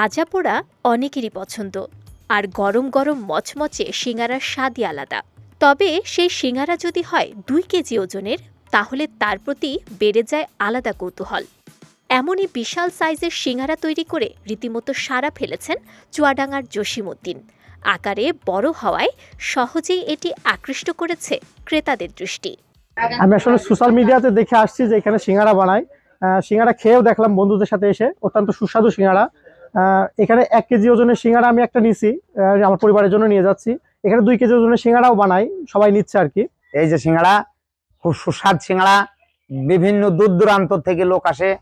ভাজা পোড়া অনেকেরই পছন্দ, আর গরম গরম মচমচে সিঙ্গারার স্বাদই আলাদা। তবে সেই সিঙ্গারা যদি হয় দুই কেজি ওজনের, তাহলে তার প্রতি বেড়ে যায় আলাদা কৌতূহল। এমনই বিশাল সাইজের সিঙ্গারা তৈরি করে রীতিমতো সারা ফেলেছেন চুয়াডাঙ্গার জসিমউদ্দিন। আকারে বড় হওয়ায় সহজেই এটি আকৃষ্ট করেছে ক্রেতাদের দৃষ্টি। আমি আসলে সোশ্যাল মিডিয়াতে দেখে আসছি যে এখানে সিঙ্গারা বানায়। সিঙ্গারা খেয়েও দেখলাম বন্ধুদের সাথে এসে, অত্যন্ত সুস্বাদু সিঙ্গারা। এখানে এক কেজি ওজনের সিঙ্গারা আমি একটা নিছি আহ, আমার পরিবারের জন্য নিয়ে যাচ্ছি। এখানে দুই কেজি ওজনের সিঙ্গারাও বানাই সবাই নিচ্ছে আর কি। এই যে সিঙ্গাড়া খুব সুস্বাদ সিঙ্গাড়া বিভিন্ন দূর দূরান্ত থেকে লোক আসে।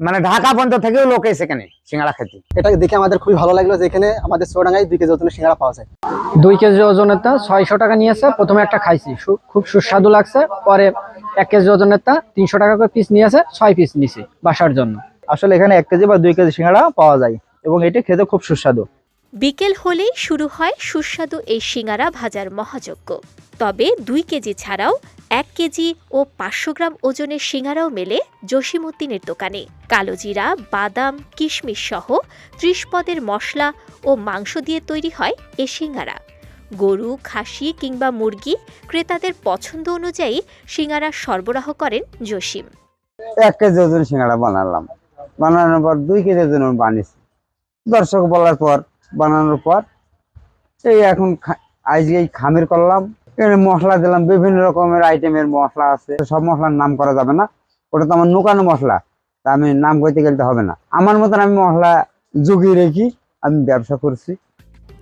মানে ঢাকা পর্যন্ত থেকেও লোক এসে এখানে সিঙ্গাড়া খেতে এটা দেখে আমাদের খুবই ভালো লাগল যে এখানে আমাদের চুয়াডাঙ্গায় দুই কেজি ওজনের সিঙ্গারা পাওয়া যায়। দুই কেজি ওজনেরটা ছয়শো টাকা নিয়েছে প্রথমে একটা খাইছি। সু- খুব সুস্বাদু লাগছে পরে এক কেজি ওজনেরটা তিনশো টাকা করে পিস নিয়েছে ছয় পিস নিছি বাসার জন্য। আসলে এখানে এক কেজি বা দুই কেজি সিঙ্গাড়া পাওয়া যায় এবং এটি খেতে খুব সুস্বাদু। বিকেল হলেই শুরু হয় সুস্বাদু এই সিঙ্গারা ভাজার মহাযজ্ঞ। তবে দুই কেজি ছাড়াও এক কেজি ও পাঁচশো গ্রাম ওজনের সিঙ্গারাও মেলে জসিমুদ্দিনের দোকানে। কালোজিরা বাদাম কিশমিশ সহ ত্রিশ পদের মশলা ও মাংস দিয়ে তৈরি হয় এ সিঙ্গারা গরু খাসি কিংবা মুরগি ক্রেতাদের পছন্দ অনুযায়ী সিঙ্গারা সরবরাহ করেন জসিম। এক কেজি ওজন সিঙ্গাড়া বানালাম। বানানোর পর দুই কেজি ওজন বানিয়েছি। দর্শক বলার পর, বানানোর পর, এই এখন আজকে এই খামির করলাম। এখানে মশলা দিলাম, বিভিন্ন রকমের আইটেমের মশলা আছে। সব মশলার নাম করা যাবে না। ওটা তো আমার নুকানো মশলা। তা আমি নাম করতে গেলে হবে না। আমার মতন আমি মশলা জুগিয়ে রেখি আমি ব্যবসা করছি।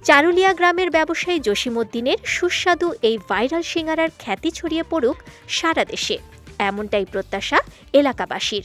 চারুলিয়া গ্রামের ব্যবসায়ী জসিমউদ্দিনের সুস্বাদু এই ভাইরাল সিঙ্গারার খ্যাতি ছড়িয়ে পড়ুক সারা দেশে। এমনটাই প্রত্যাশা এলাকাবাসীর।